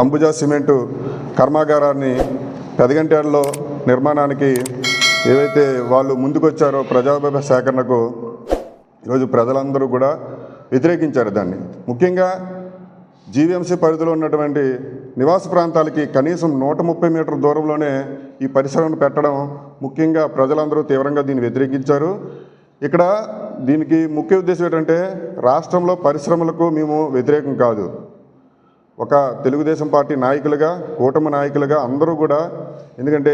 Ambuja cement కర్మాగారాన్ని పెదగంటేళ్ళలో నిర్మాణానికి ఏవైతే వాళ్ళు ముందుకొచ్చారో ప్రజాభిప్రాయ సేకరణకు ఈరోజు ప్రజలందరూ కూడా వ్యతిరేకించారు దాన్ని. ముఖ్యంగా జీవీఎంసీ పరిధిలో ఉన్నటువంటి నివాస ప్రాంతాలకి కనీసం నూట ముప్పై మీటర్ల దూరంలోనే ఈ పరిశ్రమను పెట్టడం ముఖ్యంగా ప్రజలందరూ తీవ్రంగా దీన్ని వ్యతిరేకించారు. ఇక్కడ దీనికి ముఖ్య ఉద్దేశం ఏంటంటే రాష్ట్రంలో పరిశ్రమలకు మేము వ్యతిరేకం కాదు. ఒక తెలుగుదేశం పార్టీ నాయకులుగా కూటమి నాయకులుగా అందరూ కూడా ఎందుకంటే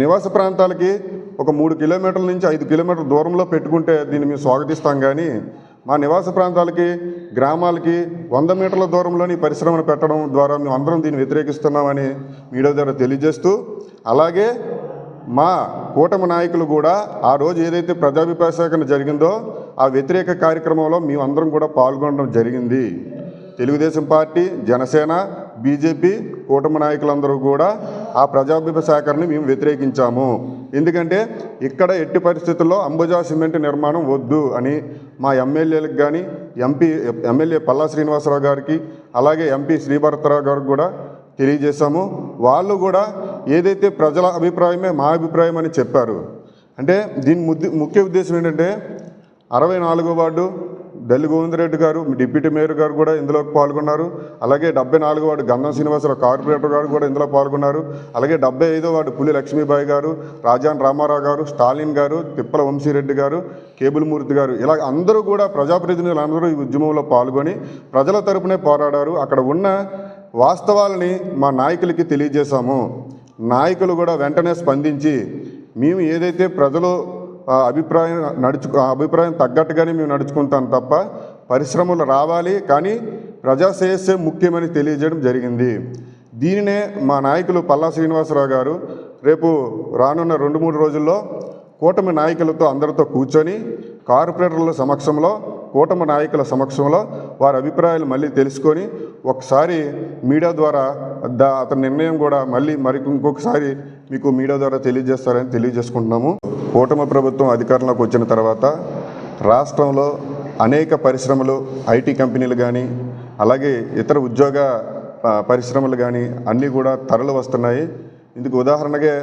నివాస ప్రాంతాలకి ఒక మూడు కిలోమీటర్ల నుంచి ఐదు కిలోమీటర్ల దూరంలో పెట్టుకుంటే దీన్ని మేము స్వాగతిస్తాం కానీ మా నివాస ప్రాంతాలకి గ్రామాలకి వంద మీటర్ల దూరంలోని పరిశ్రమను పెట్టడం ద్వారా మేము అందరం దీన్ని వ్యతిరేకిస్తున్నామని మీడియా ద్వారా తెలియజేస్తూ అలాగే మా కూటమి నాయకులు కూడా ఆ రోజు ఏదైతే ప్రజాభిప్రాయ సేకరణ జరిగిందో ఆ వ్యతిరేక కార్యక్రమంలో మేమందరం కూడా పాల్గొనడం జరిగింది. తెలుగుదేశం పార్టీ జనసేన బీజేపీ కూటమి నాయకులందరూ కూడా ఆ ప్రజాభిప్రాయ సేకరణని మేము వ్యతిరేకించాము. ఎందుకంటే ఇక్కడ ఎట్టి పరిస్థితుల్లో అంబుజా సిమెంట్ నిర్మాణం వద్దు అని మా ఎమ్మెల్యేలకు కానీ ఎంపీ ఎమ్మెల్యే పల్లా శ్రీనివాసరావు గారికి అలాగే ఎంపీ శ్రీభరతరావు గారికి కూడా తెలియజేశాము. వాళ్ళు కూడా ఏదైతే ప్రజల అభిప్రాయమే మా అభిప్రాయం అని చెప్పారు. అంటే దీని ముద్దు ముఖ్య ఉద్దేశం ఏంటంటే అరవై నాలుగో వార్డు డల్లి గోవిందరెడ్డి గారు డిప్యూటీ మేయర్ గారు కూడా ఇందులో పాల్గొన్నారు. అలాగే డెబ్బై నాలుగు వాడు గంధం శ్రీనివాసరావు కార్పొరేటర్ గారు కూడా ఇందులో పాల్గొన్నారు. అలాగే డెబ్బై ఐదో వాడు పులి లక్ష్మీబాయి గారు రాజాన్ రామారావు గారు స్టాలిన్ గారు తిప్పల వంశీరెడ్డి గారు కేబుల్ మూర్తి గారు. ఇలా అందరూ కూడా ప్రజాప్రతినిధులు అందరూ ఈ ఉద్యమంలో పాల్గొని ప్రజల తరపునే పోరాడారు. అక్కడ ఉన్న వాస్తవాలని మా నాయకులకి తెలియజేశాము. నాయకులు కూడా వెంటనే స్పందించి మేము ఏదైతే ప్రజలు అభిప్రాయం నడుచు అభిప్రాయం తగ్గట్టుగానే మేము నడుచుకుంటాం తప్ప పరిశ్రమలు రావాలి కానీ ప్రజా శ్రేయస్సే ముఖ్యమని తెలియజేయడం జరిగింది. దీనినే మా నాయకులు పల్లా శ్రీనివాసరావు గారు రేపు రానున్న రెండు మూడు రోజుల్లో కూటమి నాయకులతో అందరితో కూర్చొని కార్పొరేటర్ల సమక్షంలో కూటమి నాయకుల సమక్షంలో వారి అభిప్రాయాలు మళ్ళీ తెలుసుకొని ఒకసారి మీడియా ద్వారా దా అతని నిర్ణయం కూడా మళ్ళీ మరి ఇంకొకసారి మీకు మీడియా ద్వారా తెలియజేస్తారని తెలియజేసుకుంటున్నాము. కూటమి ప్రభుత్వం అధికారంలోకి వచ్చిన తర్వాత రాష్ట్రంలో అనేక పరిశ్రమలు ఐటీ కంపెనీలు కానీ అలాగే ఇతర ఉద్యోగ పరిశ్రమలు కానీ అన్నీ కూడా తరలి వస్తున్నాయి. ఇందుకు ఉదాహరణగా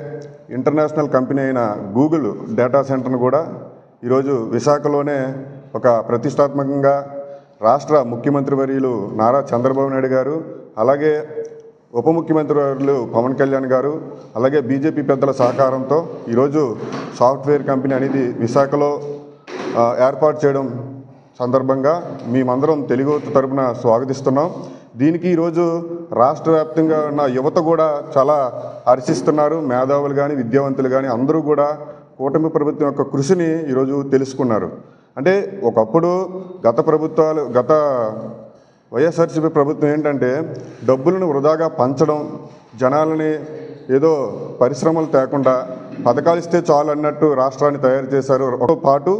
ఇంటర్నేషనల్ కంపెనీ అయిన గూగుల్ డేటా సెంటర్ను కూడా ఈరోజు విశాఖలోనే ఒక ప్రతిష్టాత్మకంగా రాష్ట్ర ముఖ్యమంత్రి వర్యులు నారా చంద్రబాబు నాయుడు గారు అలాగే ఉప ముఖ్యమంత్రి వారు పవన్ కళ్యాణ్ గారు అలాగే బీజేపీ పెద్దల సహకారంతో ఈరోజు సాఫ్ట్వేర్ కంపెనీ అనేది విశాఖలో ఏర్పాటు చేయడం సందర్భంగా మేమందరం తెలుగు తరపున స్వాగతిస్తున్నాం. దీనికి ఈరోజు రాష్ట్ర వ్యాప్తంగా ఉన్న యువత కూడా చాలా హర్షిస్తున్నారు. మేధావులు కానీ విద్యావంతులు కానీ అందరూ కూడా కూటమి ప్రభుత్వం యొక్క కృషిని ఈరోజు తెలుసుకున్నారు. అంటే ఒకప్పుడు గత ప్రభుత్వాలు గత వైఎస్ఆర్సీపీ ప్రభుత్వం ఏంటంటే డబ్బులను వృధాగా పంచడం జనాలని ఏదో పరిశ్రమలు తేకుండా పథకాలు ఇస్తే చాలు అన్నట్టు రాష్ట్రాన్ని తయారు చేశారు. ఒక పాటు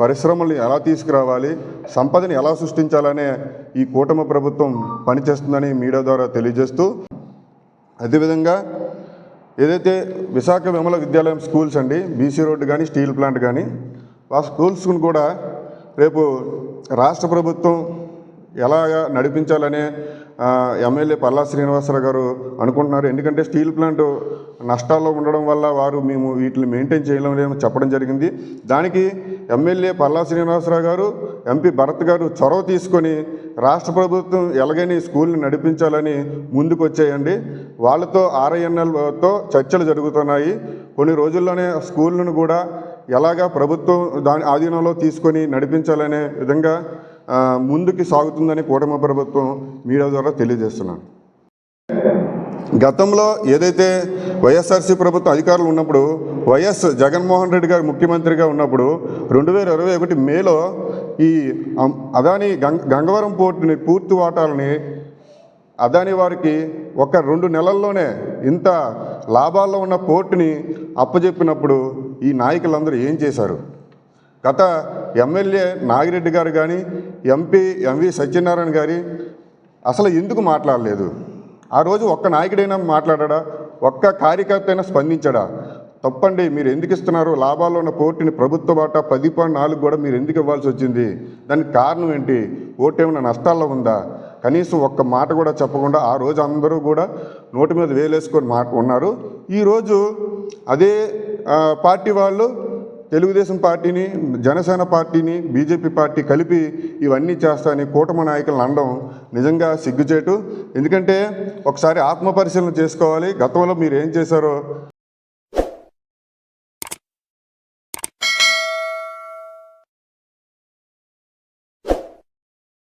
పరిశ్రమల్ని ఎలా తీసుకురావాలి సంపదని ఎలా సృష్టించాలనే ఈ కూటమి ప్రభుత్వం పనిచేస్తుందని మీడియా ద్వారా తెలియజేస్తూ అదేవిధంగా ఏదైతే విశాఖ విమల విద్యాలయం స్కూల్స్ అండి బీసీ రోడ్డు కానీ స్టీల్ ప్లాంట్ కానీ ఆ స్కూల్స్ను కూడా రేపు రాష్ట్ర ప్రభుత్వం ఎలాగా నడిపించాలనే ఎమ్మెల్యే పల్లా శ్రీనివాసరావు గారు అనుకుంటున్నారు. ఎందుకంటే స్టీల్ ప్లాంట్ నష్టాల్లో ఉండడం వల్ల వారు మేము వీటిని మెయింటైన్ చేయలేమని చెప్పడం జరిగింది. దానికి ఎమ్మెల్యే పల్లా శ్రీనివాసరావు గారు ఎంపీ భరత్ గారు చొరవ తీసుకొని రాష్ట్ర ప్రభుత్వం ఎలాగైనా ఈ స్కూల్ని నడిపించాలని ముందుకు వచ్చాయండి వాళ్ళతో ఆర్ఐఎన్ఎల్తో చర్చలు జరుగుతున్నాయి. కొన్ని రోజుల్లోనే స్కూళ్ళను కూడా ఎలాగా ప్రభుత్వం దాని ఆధీనంలో తీసుకొని నడిపించాలనే విధంగా ముందుకు సాగుతుందని కూటమి ప్రభుత్వం మీడియా ద్వారా తెలియజేస్తున్నాను. గతంలో ఏదైతే వైఎస్ఆర్సీ ప్రభుత్వం అధికారులు ఉన్నప్పుడు వైఎస్ జగన్మోహన్ రెడ్డి గారు ముఖ్యమంత్రిగా ఉన్నప్పుడు రెండు వేల ఇరవై ఒకటి మేలో ఈ అదాని గంగవరం పోర్టుని పూర్తి వాటాలని అదాని వారికి ఒక రెండు నెలల్లోనే ఇంత లాభాల్లో ఉన్న పోర్టుని అప్పజెప్పినప్పుడు ఈ నాయకులందరూ ఏం చేశారు? గత ఎమ్మెల్యే నాగిరెడ్డి గారు కానీ ఎంపీ ఎంవి సత్యనారాయణ గారి అసలు ఎందుకు మాట్లాడలేదు? ఆ రోజు ఒక్క నాయకుడైనా మాట్లాడా ఒక్క కార్యకర్త అయినా స్పందించడా? తప్పండి మీరు ఎందుకు ఇస్తున్నారు? లాభాల్లో ఉన్న పోటీని ప్రభుత్వ బాట పది పాయింట్ నాలుగు కూడా మీరు ఎందుకు ఇవ్వాల్సి వచ్చింది? దానికి కారణం ఏంటి? ఓటు ఏమైనా నష్టాల్లో ఉందా? కనీసం ఒక్క మాట కూడా చెప్పకుండా ఆ రోజు అందరూ కూడా నోటి మీద వేలేసుకొని మాట ఉన్నారు. ఈరోజు అదే పార్టీ వాళ్ళు తెలుగుదేశం పార్టీని జనసేన పార్టీని బీజేపీ పార్టీ కలిపి ఇవన్నీ చేస్తాయని కూటమి నాయకులను అనడం నిజంగా సిగ్గుచేటు. ఎందుకంటే ఒకసారి ఆత్మపరిశీలన చేసుకోవాలి. గతంలో మీరు ఏం చేశారో